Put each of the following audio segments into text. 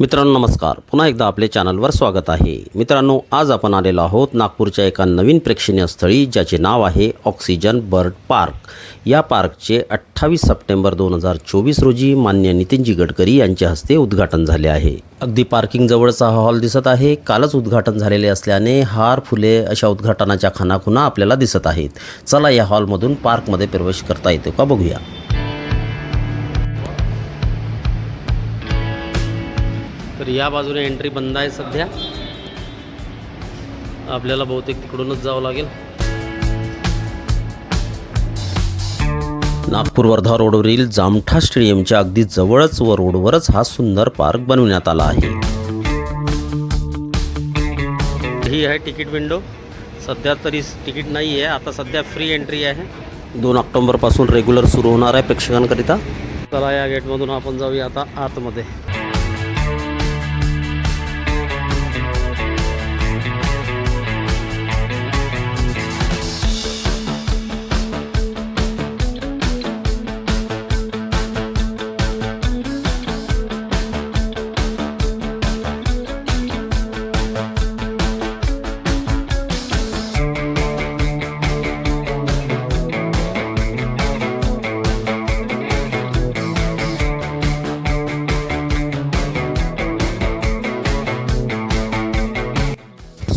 मित्रांनो नमस्कार. पुन्हा एकदा आपल्या चॅनलवर स्वागत आहे. मित्रांनो आज आपण आलेलो आहोत नागपूरच्या एका नवीन प्रेक्षणीय स्थळी ज्याचे नाव आहे ऑक्सिजन बर्ड पार्क. या पार्कचे अठ्ठावीस सप्टेंबर दोन हजार चोवीस रोजी मान्य नितीनजी गडकरी यांच्या हस्ते उद्घाटन झाले आहे. अगदी पार्किंग जवळचा हा हॉल दिसत आहे. कालच उद्घाटन झालेले असल्याने हार फुले अशा उद्घाटनाच्या खानाखुना आपल्याला दिसत आहेत. चला या हॉलमधून पार्कमध्ये प्रवेश करता येतो का बघूया. तर या बाजूने एंट्री बंद आहे सध्या. आपल्याला बहुतेक तिकडूनच जावं लागेल. नागपूर वर्धा रोडवरील जामठा स्टेडियमच्या अगदी जवळच व रोडवरच हा सुंदर पार्क बनवण्यात आला आहे. ही आहे तिकीट विंडो सध्या तरी तिकीट नाही आहे आता सध्या फ्री एंट्री आहे. दोन ऑक्टोबरपासून रेग्युलर सुरू होणार आहे प्रेक्षकांकरिता. चला या गेटमधून आपण जाऊया आता आतमध्ये.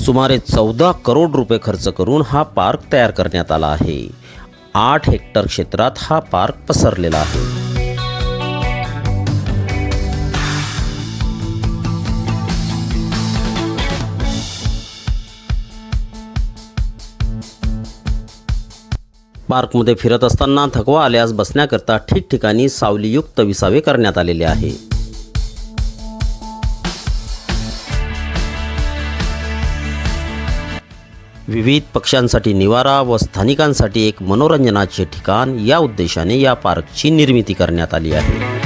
सुमारे चौदा करोड रुपये खर्च करून हा पार्क तयार करण्यात आला आहे. आठ हेक्टर क्षेत्रात हा पार्क पसरलेला आहे. पार्कमध्ये फिरत असताना थकवा आल्यास बसण्याकरता ठिकठिकाणी सावलीयुक्त विसावे करण्यात आलेले आहे. विविध पक्षांसाठी निवारा व स्थानिकांसाठी एक मनोरंजनाचे ठिकाण या उद्देशाने या पार्कची निर्मिती करण्यात आली आहे.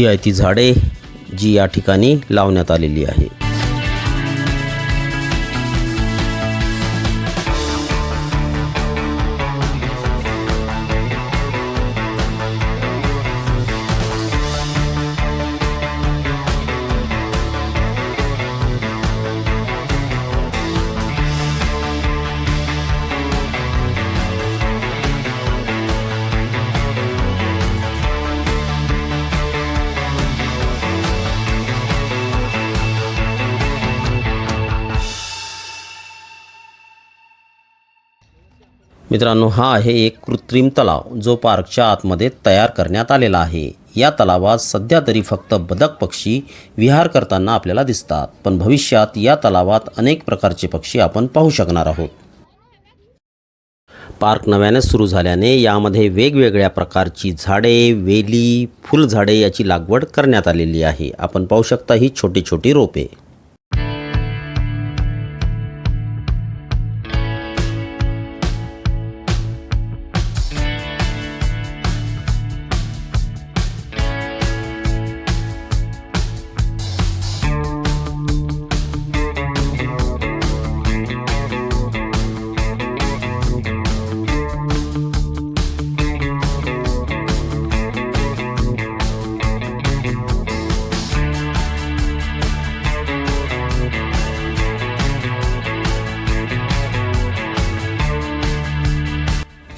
ही आहे ती झाडे जी या ठिकाणी लावण्यात आलेली आहे. मित्रांनो हा आहे एक कृत्रिम तलाव जो पार्कच्या आतमध्ये तयार करण्यात आलेला आहे. या तलावात सध्या तरी फक्त बदक पक्षी विहार करताना आपल्याला दिसतात पण भविष्यात या तलावात अनेक प्रकारचे पक्षी आपण पाहू शकणार आहोत. पार्क नव्याने सुरू झाल्याने यामध्ये वेगवेगळ्या प्रकारची झाडे वेली फुलझाडे याची लागवड करण्यात आलेली आहे. आपण पाहू शकता ही छोटी छोटी रोपे.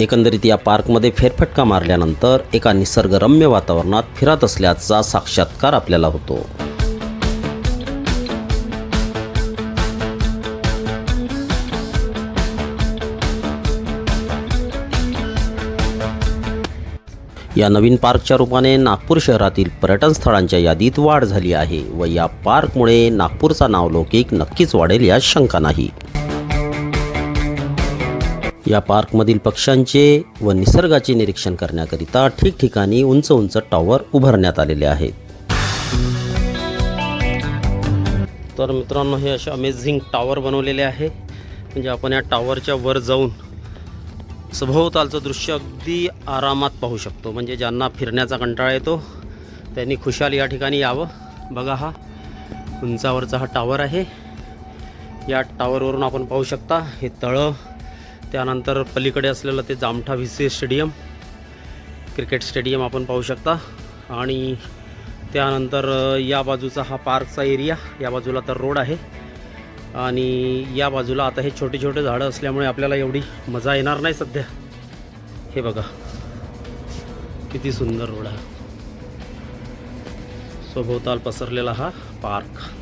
एकंदरीत या पार्कमध्ये फेरफटका मारल्यानंतर एका निसर्गरम्य वातावरणात फिरत असल्याचा साक्षात्कार आपल्याला होतो. या नवीन पार्कच्या रूपाने नागपूर शहरातील पर्यटन स्थळांच्या यादीत वाढ झाली आहे व या पार्कमुळे नागपूरचा नावलौकिक नक्कीच वाढेल यात शंका नाही. या पार्कमधील पक्ष्यांचे व निसर्गाचे निरीक्षण करण्याकरिता ठिकठिकाणी उंच उंच टॉवर उभारण्यात आलेले आहेत. तर मित्रांनो हे असे अमेझिंग टॉवर बनवलेले आहे. म्हणजे आपण या टॉवरच्या वर जाऊन सभोवतालचं दृश्य अगदी आरामात पाहू शकतो. म्हणजे ज्यांना फिरण्याचा कंटाळा येतो त्यांनी खुशाल या ठिकाणी यावं. बघा हा उंचावरचा हा टावर आहे. या टावरवरून आपण पाहू शकता हे तळं त्यानंतर पलीकडे असलेलं ते Jamtha V C stadium cricket stadium आपण पाहू शकता. आणि त्यानंतर या बाजूचा हा पार्कचा एरिया या बाजूला तर रोड आहे. आणि या बाजूला आता हे छोटे छोटे झाडं असल्यामुळे आपल्याला एवढी मजा येणार नाही सध्या. हे बघा. किती सुंदर रोड आहे. सभोवताल पसरलेला हा पार्क.